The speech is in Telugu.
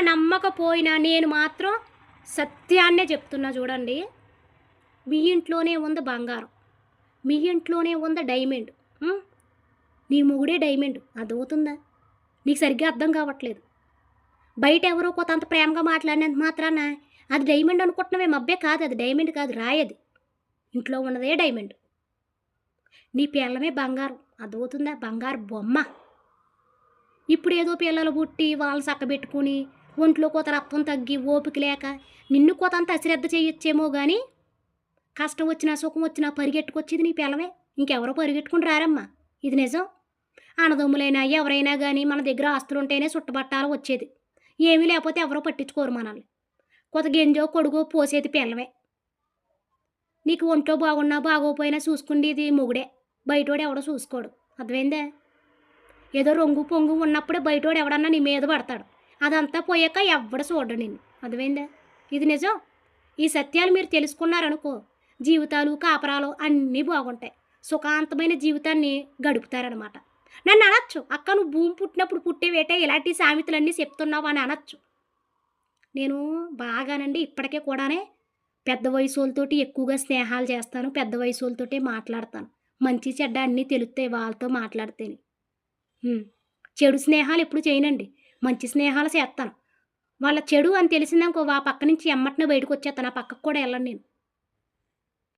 నమ్మకపోయినా నేను మాత్రం సత్యాన్నే చెప్తున్నా చూడండి. మీ ఇంట్లోనే ఉంది బంగారం. మీ ఇంట్లోనే ఉంది డైమండ్. నీ మొగుడే డైమండ్. అర్థమవుతుందా? నీకు సరిగ్గా అర్థం కావట్లేదు. బయట ఎవరో కొంత ప్రేమగా మాట్లాడినంత మాత్రాన అది డైమండ్ అనుకుంటున్నావే మబ్బే కాదు అది డైమండ్ కాదు రాయది. ఇంట్లో ఉన్నదే డైమండ్. నీ పిల్లమే బంగారం. అర్థమవుతుందా? బంగారు బొమ్మ. ఇప్పుడు ఏదో పిల్లలు పుట్టి వాళ్ళని చక్కబెట్టుకుని ఒంట్లో కోత రక్తం తగ్గి ఓపిక లేక నిన్ను కోతంత అశ్రద్ధ చేయొచ్చేమో కానీ కష్టం వచ్చినా సుఖం వచ్చినా పరిగెట్టుకొచ్చేది నీ పిల్లవే. ఇంకెవరో పరిగెట్టుకుని రారమ్మా. ఇది నిజం. అన్నదమ్ములైనా ఎవరైనా కానీ మన దగ్గర ఆస్తులు ఉంటేనే చుట్టబట్టాలు వచ్చేది. ఏమీ లేకపోతే ఎవరో పట్టించుకోరు మనల్ని. కొత్త గింజో కొడుగో పోసేది పిల్లవే. నీకు ఒంట్లో బాగున్నా బాగోపోయినా చూసుకునేది మొగుడే. బయటోడు ఎవడో చూసుకోడు. అర్థమైందే? ఏదో రొంగు పొంగు ఉన్నప్పుడే బయటోడు ఎవడన్నా నీ మీద పడతాడు. అదంతా పోయాక ఎవ్వడ చూడడు నిన్ను. అర్థమైందా? ఇది నిజం? ఈ సత్యాలు మీరు తెలుసుకున్నారనుకో జీవితాలు కాపరాలు అన్నీ బాగుంటాయి. సుఖాంతమైన జీవితాన్ని గడుపుతారనమాట నన్ను అనొచ్చు అక్క నువ్వు భూమి పుట్టినప్పుడు పుట్టేవేటే ఇలాంటి సామెతలన్నీ చెప్తున్నావు అని అనొచ్చు. నేను బాగానండి ఇప్పటికే కూడానే పెద్ద వయసు వాళ్ళతోటి ఎక్కువగా స్నేహాలు చేస్తాను పెద్ద వయసులతోటే మాట్లాడతాను. మంచి చెడ్డ అన్నీ తెలుస్తాయి వాళ్ళతో మాట్లాడితేనే. చెడు స్నేహాలు ఎప్పుడు చేయనండి. మంచి స్నేహాలు చేస్తాను. వాళ్ళ చెడు అని తెలిసిందనుకో ఆ పక్క నుంచి ఎమ్మటినే బయటకు వచ్చేస్తాను. ఆ పక్కకు కూడా వెళ్ళను నేను.